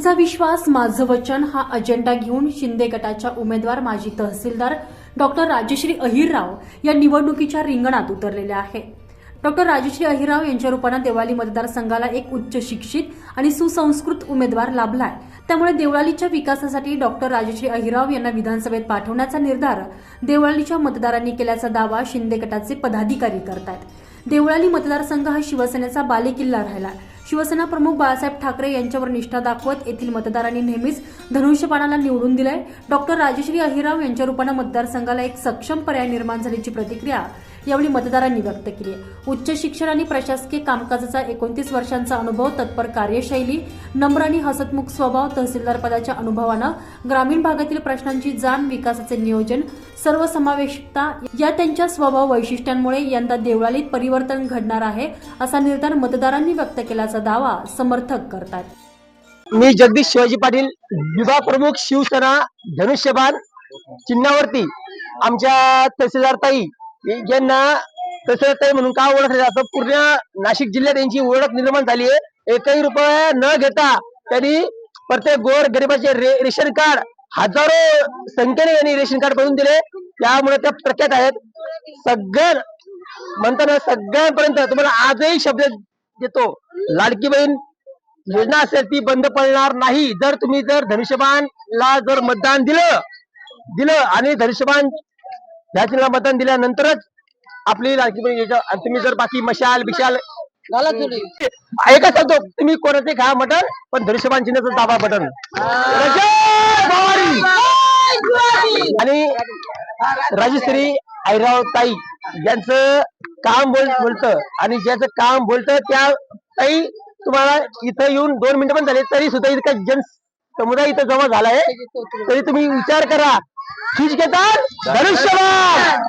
तुमचा विश्वास माझं वचन हा अजेंडा घेऊन शिंदे गटाच्या उमेदवार माजी तहसीलदार डॉक्टर राजश्री अहिरराव या निवडणुकीच्या रिंगणात उतरलेल्या आहे. डॉक्टर राजश्री अहिरराव यांच्या रूपानं देवाली मतदारसंघाला एक उच्च शिक्षित आणि सुसंस्कृत उमेदवार लाभलाय. त्यामुळे देवळालीच्या विकासासाठी डॉक्टर राजश्री अहिराव यांना विधानसभेत पाठवण्याचा निर्धार देवळालीच्या मतदारांनी केल्याचा दावा शिंदे गटाचे पदाधिकारी करतायत. देवळाली मतदारसंघ हा शिवसेनेचा बालेकिल्ला राहिला शिवसेना प्रमुख बाळासाहेब ठाकरे यांच्यावर निष्ठा दाखवत येथील मतदारांनी नेहमीच धनुष्यबाणाला निवडून दिलंय. डॉक्टर राजश्री अहिराव यांच्या रूपानं मतदारसंघाला एक सक्षम पर्याय निर्माण झाल्याची प्रतिक्रिया यावेळी मतदारांनी व्यक्त केली उच्च शिक्षण आणि प्रशासकीय कामकाजाचा एकोणतीस वर्षांचा अनुभव तत्पर कार्यशैली नम्र आणि हसतमुख स्वभाव तहसीलदार पदाच्या अनुभवानं ग्रामीण भागातील प्रश्नांची जाण विकासाचे नियोजन सर्वसमावेशकता या त्यांच्या स्वभाव वैशिष्ट्यांमुळे यंदा देवळालीत परिवर्तन घडणार आहे असा निर्धार मतदारांनी व्यक्त केल्याचा दावा समर्थक करतात. मी जगदीश शिवाजी पाटील युवा प्रमुख शिवसेना धनुष्यबाण चिन्हावरती आमच्या तहसीलदार ताई यांना तहसीलदार ताई म्हणून का ओळखलं जातं पूर्ण नाशिक जिल्ह्यात यांची ओळख निर्माण झाली आहे. एकही रुपया न घेता त्यांनी प्रत्येक गोर गरिबाचे रे, रेशन कार्ड हजारो संख्येने यांनी रेशन कार्ड बनवून दिले. त्यामुळे त्या प्रख्यात आहेत. सगळ्या म्हणताना सगळ्यांपर्यंत तुम्हाला आजही शब्द देतो. लाडकी बहीण योजना असेल ती बंद पडणार नाही. जर तुम्ही जर धनुष्यबाणला जर मतदान दिलं दिलं आणि धनुष्यबाण ह्या मतदान दिल्यानंतरच आपली लाडकी बहीण योजना आणि तुम्ही जर बाकी मशाल बिशाल ऐका सांगतो तुम्ही कोणाचे खा मटन पण धनुष्यबाण चिन्हाचं दाबा बटन. आणि राजश्री ऐराव ताई ज्यांचं काम बोल बोलतं आणि ज्याचं काम बोलतं त्या ताई तुम्हाला इथं येऊन दोन मिनिटं पण झाले तरी सुद्धा इतका जन समुदाय इथं जमा झालाय. तरी तुम्ही विचार करा. ठीक घेतात. धनुष्यबाण!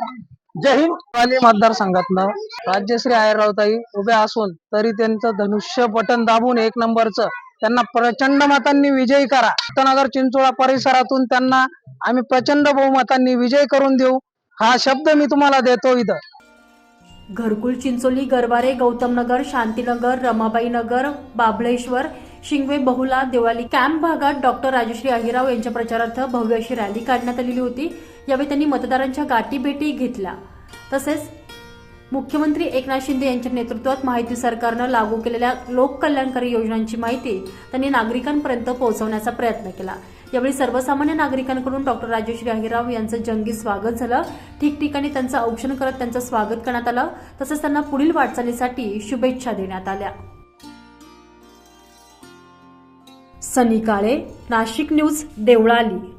जय हिंद. वाली मतदारसंघातनं राज्यश्री आयरावताई उभ्या असून तरी त्यांचं धनुष्य बटन दाबून एक नंबरचं त्यांना प्रचंड मतांनी विजयी करा. नगर चिंचोळा परिसरातून त्यांना आम्ही प्रचंड बहुमतांनी विजय करून देऊ. हा शब्द मी तुम्हाला देतो इथं. घरकुल चिंचोली गरवारे गौतम नगर शांतीनगर रमाबाई नगर बाबळेश्वर शिंगवे बहुला देवाली कॅम्प भागात डॉक्टर राजश्री अहिराव यांच्या प्रचारार्थ भव्य अशी रॅली काढण्यात आलेली होती. यावेळी त्यांनी मतदारांच्या गाठीभेटी घेतल्या. तसेच मुख्यमंत्री एकनाथ शिंदे यांच्या नेतृत्वात माहिती सरकारनं लागू केलेल्या लोककल्याणकारी योजनांची माहिती त्यांनी नागरिकांपर्यंत पोहोचवण्याचा प्रयत्न केला. यावेळी सर्वसामान्य नागरिकांकडून डॉक्टर राजेश अहिराव यांचं जंगी स्वागत झालं. ठिकठिकाणी त्यांचं औक्षण करत त्यांचं स्वागत करण्यात आलं. तसंच त्यांना पुढील वाटचालीसाठी शुभेच्छा देण्यात आल्या. सनी काळे नाशिक न्यूज देवळाली.